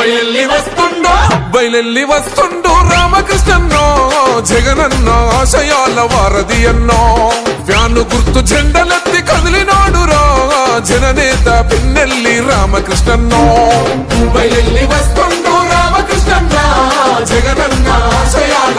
వస్తుండో బయలెల్లి వస్తుండో బయలెల్లి వస్తుండు రామకృష్ణన్నో జగనన్నో ఆశయాల వారధి అన్నో. వ్యాను గుర్తు జెండలెత్తి కదిలినాడు రా జననేత పిన్నెల్లి రామకృష్ణన్నో. బయలెల్లి వస్తుండో రామకృష్ణన్న జగనన్న ఆశయాల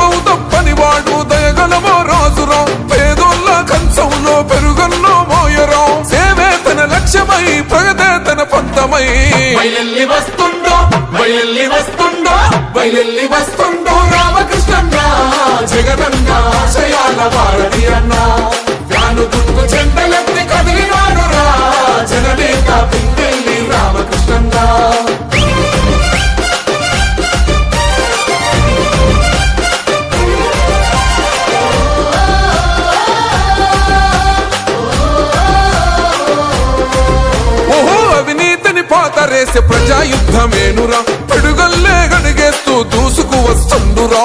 వైలెల్లి వస్తుండో వైలెల్లి వస్తుండో వైలెల్లి వస్తుండో రామకృష్ణ అవినీతిని పాతరేసే ప్రజాయుద్ధమేనురా? పిడుగల్లే గడిగేస్తూ దూసుకు వస్తుండురా.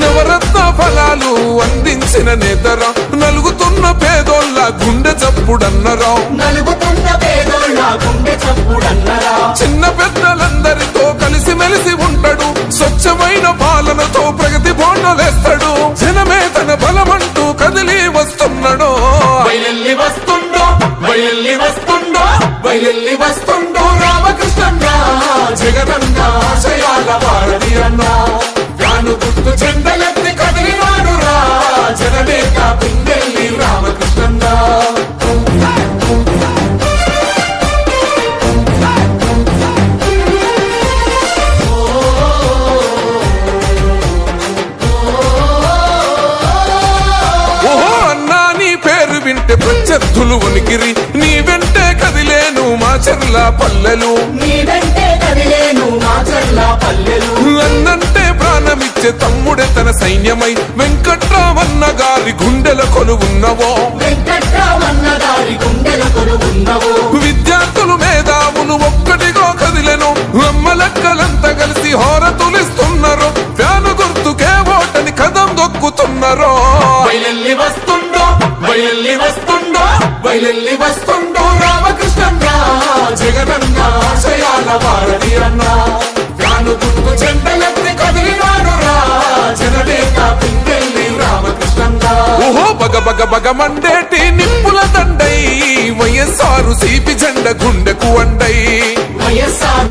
నవరత్న ఫలాలు అందించిన నేతరా? నలుగుతున్న పేదోళ్ళ గుండె చప్పుడన్నరా? నలుగుతున్న పేదోళ్ళ గుండె చప్పుడన్నరా. చిన్న పెద్దలందరితో కలిసి మెలిసి ఉంటాడు. స్వచ్ఛమైన పాలనతో ప్రగతి బోండలేస్తాడు జనమే తన బయలెల్లి వస్తుండో బయలెల్లి వస్తుండో రామకృష్ణ జగనన్న ఆశయాల వారధి ప్రత్యర్థులు వణికిరి నీ వెంటే కదిలేను మా చెర్ల పల్లెలు. అన్నంటే ప్రాణమిచ్చే తమ్ముడే తన సైన్యమై వెంకట్రామన్న గారి గుండెల కొలువున్నవో. విద్యార్థులు మేధావులు ఒక్కటిగా కదిలెను. అమ్మలక్కలంతా కలిసి హోరతులిస్తున్నారు దొక్కుతున్నారు బయలెల్లి వస్తుండో బయలెల్లి వస్తుండో బయలెల్లి వస్తుండో రామకృష్ణన్న జగనన్న ఆశయాల వారధి అన్న. ఫ్యాను గుర్తు చెండలెత్తి కదిలినాడు రా జననేత పింకెల్లి రామకృష్ణన్న ఓహో బగ బగ బగ మండే